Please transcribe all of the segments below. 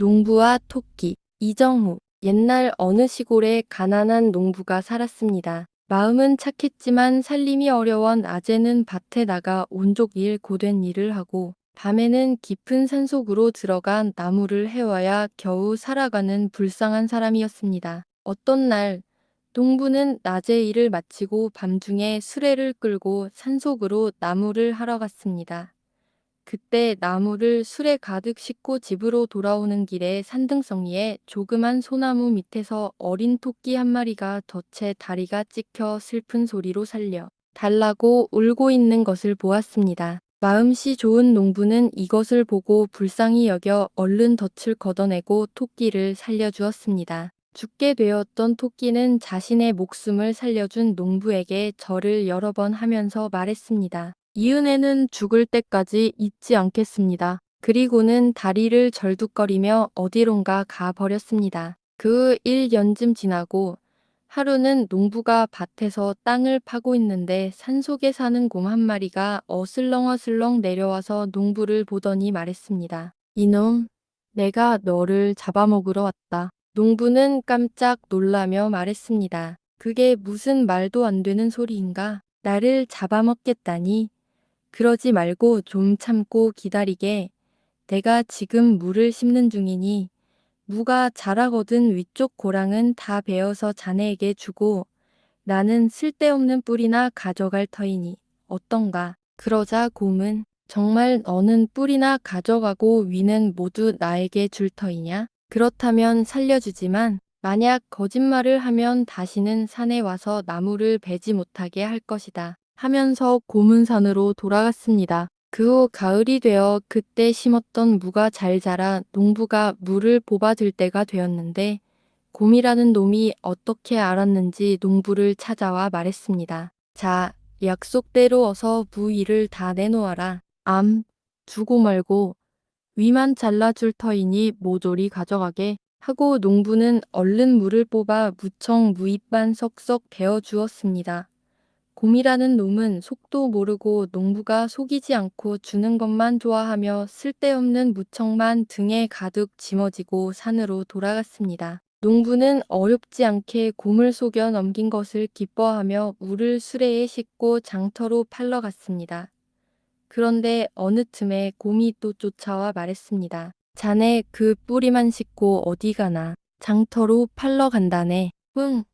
농부와 토끼, 이정후. 옛날 어느 시골에 가난한 농부가 살았습니다. 마음은 착했지만 살림이 어려워 낮에는 밭에 나가 온종일 고된 일을 하고 밤에는 깊은 산속으로 들어가 나무를 해와야 겨우 살아가는 불쌍한 사람이었습니다. 어떤 날 농부는 낮에 일을 마치고 밤중에 수레를 끌고 산속으로 나무를 하러 갔습니다. 그때 나무를 수레 가득 싣고 집으로 돌아오는 길에 산등성이에 조그만 소나무 밑에서 어린 토끼 한 마리가 덫에 다리가 찍혀 슬픈 소리로 살려 달라고 울고 있는 것을 보았습니다. 마음씨 좋은 농부는 이것을 보고 불쌍히 여겨 얼른 덫을 걷어내고 토끼를 살려주었습니다. 죽게 되었던 토끼는 자신의 목숨을 살려준 농부에게 절을 여러 번 하면서 말했습니다. 이 은혜는 죽을 때까지 잊지 않겠습니다. 그리고는 다리를 절뚝거리며 어디론가 가버렸습니다. 그 1년쯤 지나고 하루는 농부가 밭에서 땅을 파고 있는데 산속에 사는 곰 한 마리가 어슬렁어슬렁 내려와서 농부를 보더니 말했습니다. 이놈, 내가 너를 잡아먹으러 왔다. 농부는 깜짝 놀라며 말했습니다. 그게 무슨 말도 안 되는 소리인가? 나를 잡아먹겠다니? 그러지 말고 좀 참고 기다리게. 내가 지금 물을 심는 중이니 무가 자라거든 위쪽 고랑은 다 베어서 자네에게 주고 나는 쓸데없는 뿌리나 가져갈 터이니 어떤가. 그러자 곰은 정말 너는 뿌리나 가져가고 위는 모두 나에게 줄 터이냐? 그렇다면 살려주지만 만약 거짓말을 하면 다시는 산에 와서 나무를 베지 못하게 할 것이다. 하면서 고문산으로 돌아갔습니다. 그 후 가을이 되어 그때 심었던 무가 잘 자라 농부가 물을 뽑아들 때가 되었는데 곰이라는 놈이 어떻게 알았는지 농부를 찾아와 말했습니다. 자, 약속대로 어서 무 위를 다 내놓아라. 암, 주고 말고 위만 잘라줄 터이니 모조리 가져가게 하고 농부는 얼른 물을 뽑아 무청 무잎반 석석 베어 주었습니다. 곰이라는 놈은 속도 모르고 농부가 속이지 않고 주는 것만 좋아하며 쓸데없는 무청만 등에 가득 짊어지고 산으로 돌아갔습니다. 농부는 어렵지 않게 곰을 속여 넘긴 것을 기뻐하며 물을 수레에 싣고 장터로 팔러 갔습니다. 그런데 어느 틈에 곰이 또 쫓아와 말했습니다. 자네 그 뿌리만 싣고 어디 가나? 장터로 팔러 간다네. 응,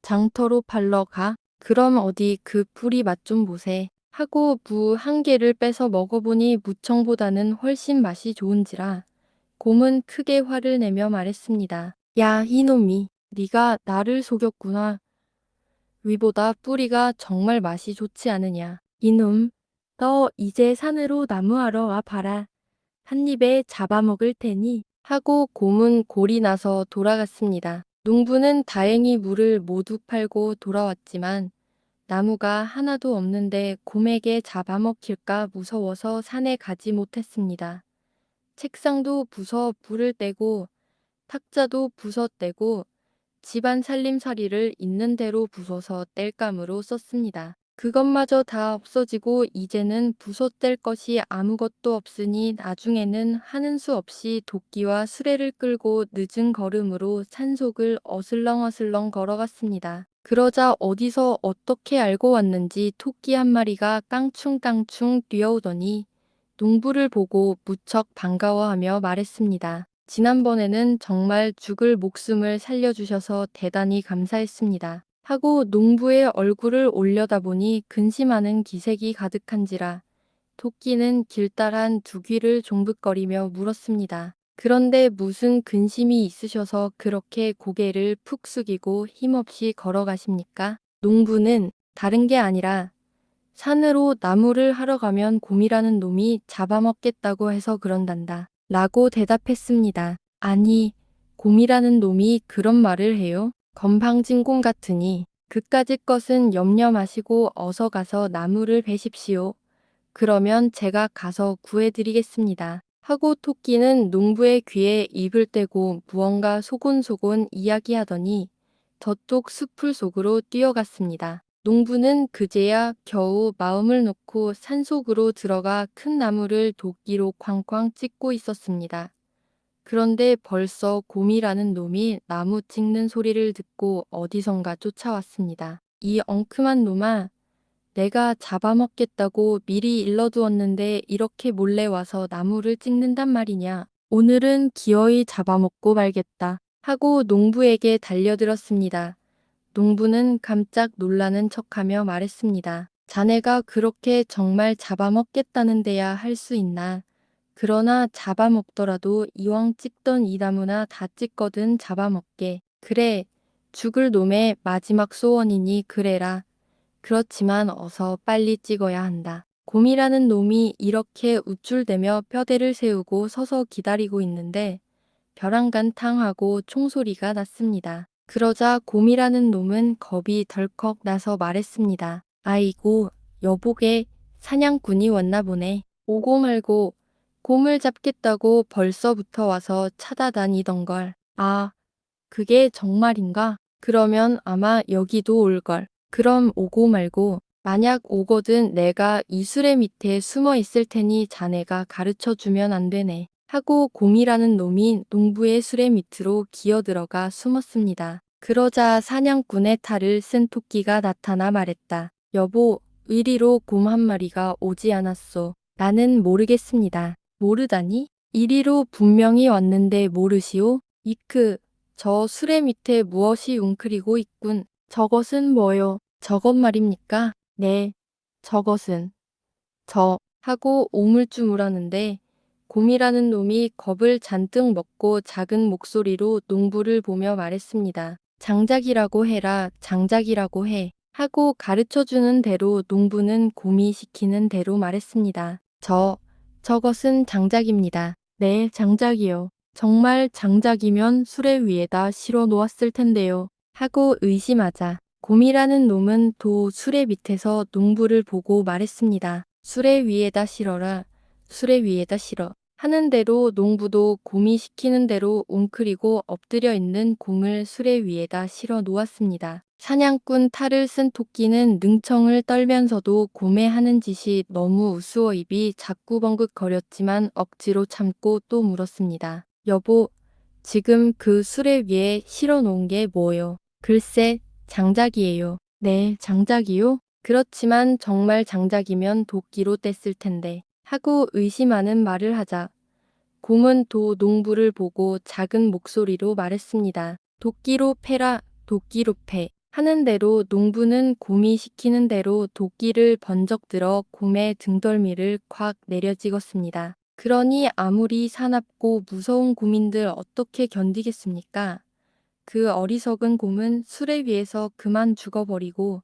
장터로 팔러 가? 그럼 어디 그 뿌리 맛 좀 보세. 하고 무 한 개를 빼서 먹어보니 무청보다는 훨씬 맛이 좋은지라 곰은 크게 화를 내며 말했습니다. 야 이놈이 네가 나를 속였구나. 위보다 뿌리가 정말 맛이 좋지 않으냐. 이놈 너 이제 산으로 나무하러 와 봐라. 한 입에 잡아먹을 테니 하고 곰은 골이 나서 돌아갔습니다. 농부는 다행히 물을 모두 팔고 돌아왔지만 나무가 하나도 없는데 곰에게 잡아먹힐까 무서워서 산에 가지 못했습니다. 책상도 부서 불을 떼고 탁자도 부서 떼고 집안 살림살이를 있는 대로 부숴서 뗄감으로 썼습니다. 그것마저 다 없어지고 이제는 부숴뗄 것이 아무것도 없으니 나중에는 하는 수 없이 도끼와 수레를 끌고 늦은 걸음으로 산속을 어슬렁어슬렁 걸어갔습니다. 그러자 어디서 어떻게 알고 왔는지 토끼 한 마리가 깡충깡충 뛰어오더니 농부를 보고 무척 반가워하며 말했습니다. 지난번에는 정말 죽을 목숨을 살려주셔서 대단히 감사했습니다. 하고 농부의 얼굴을 올려다보니 근심하는 기색이 가득한지라 토끼는 길다란 두 귀를 종긋거리며 물었습니다. 그런데 무슨 근심이 있으셔서 그렇게 고개를 푹 숙이고 힘없이 걸어가십니까? 농부는 다른 게 아니라 산으로 나무를 하러 가면 곰이라는 놈이 잡아먹겠다고 해서 그런단다. 라고 대답했습니다. 아니, 곰이라는 놈이 그런 말을 해요? 건방진곰 같으니 그까짓 것은 염려 마시고 어서 가서 나무를 베십시오. 그러면 제가 가서 구해드리겠습니다. 하고 토끼는 농부의 귀에 입을 떼고 무언가 소곤소곤 이야기하더니 저쪽 숲풀 속으로 뛰어갔습니다. 농부는 그제야 겨우 마음을 놓고 산속으로 들어가 큰 나무를 도끼로 쾅쾅 찍고 있었습니다. 그런데 벌써 곰이라는 놈이 나무 찍는 소리를 듣고 어디선가 쫓아왔습니다. 이 엉큼한 놈아, 내가 잡아먹겠다고 미리 일러두었는데 이렇게 몰래 와서 나무를 찍는단 말이냐. 오늘은 기어이 잡아먹고 말겠다. 하고 농부에게 달려들었습니다. 농부는 깜짝 놀라는 척하며 말했습니다. 자네가 그렇게 정말 잡아먹겠다는데야 할 수 있나. 그러나 잡아먹더라도 이왕 찍던 이 나무나 다 찍거든 잡아먹게. 그래, 죽을 놈의 마지막 소원이니 그래라. 그렇지만 어서 빨리 찍어야 한다. 곰이라는 놈이 이렇게 우쭐대며 뼈대를 세우고 서서 기다리고 있는데 벼랑간 탕하고 총소리가 났습니다. 그러자 곰이라는 놈은 겁이 덜컥 나서 말했습니다. 아이고, 여보게 사냥꾼이 왔나 보네. 오고 말고 곰을 잡겠다고 벌써부터 와서 찾아다니던 걸. 아, 그게 정말인가? 그러면 아마 여기도 올걸. 그럼 오고 말고 만약 오거든 내가 이 수레 밑에 숨어 있을 테니 자네가 가르쳐 주면 안 되네. 하고 곰이라는 놈이 농부의 수레 밑으로 기어 들어가 숨었습니다. 그러자 사냥꾼의 탈을 쓴 토끼가 나타나 말했다. 여보, 이리로 곰 한 마리가 오지 않았소. 나는 모르겠습니다. 모르다니? 이리로 분명히 왔는데 모르시오? 이크, 저 수레 밑에 무엇이 웅크리고 있군. 저것은 뭐요? 저것 말입니까? 네, 저것은. 저, 하고 오물쭈물하는데 곰이라는 놈이 겁을 잔뜩 먹고 작은 목소리로 농부를 보며 말했습니다. 장작이라고 해라, 장작이라고 해. 하고 가르쳐주는 대로 농부는 곰이 시키는 대로 말했습니다. 저, 저것은 장작입니다. 네, 장작이요. 정말 장작이면 수레 위에다 실어 놓았을 텐데요. 하고 의심하자 곰이라는 놈은 도 수레 밑에서 농부를 보고 말했습니다. 수레 위에다 실어라. 수레 위에다 실어. 하는 대로 농부도 곰이 시키는 대로 웅크리고 엎드려 있는 곰을 수레 위에다 실어 놓았습니다. 사냥꾼 탈을 쓴 토끼는 능청을 떨면서도 곰의 하는 짓이 너무 우스워 입이 자꾸 벙긋거렸지만 억지로 참고 또 물었습니다. 여보, 지금 그 수레 위에 실어 놓은 게 뭐요? 글쎄, 장작이에요. 네, 장작이요? 그렇지만 정말 장작이면 도끼로 뗐을 텐데. 하고 의심하는 말을 하자. 곰은 도 농부를 보고 작은 목소리로 말했습니다. 도끼로 패라, 도끼로 패. 하는 대로 농부는 곰이 시키는 대로 도끼를 번쩍 들어 곰의 등덜미를 콱 내려 찍었습니다. 그러니 아무리 사납고 무서운 곰인들 어떻게 견디겠습니까? 그 어리석은 곰은 수레 위에서 그만 죽어버리고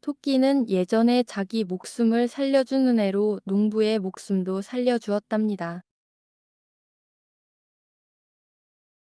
토끼는 예전에 자기 목숨을 살려준 은혜로 농부의 목숨도 살려주었답니다.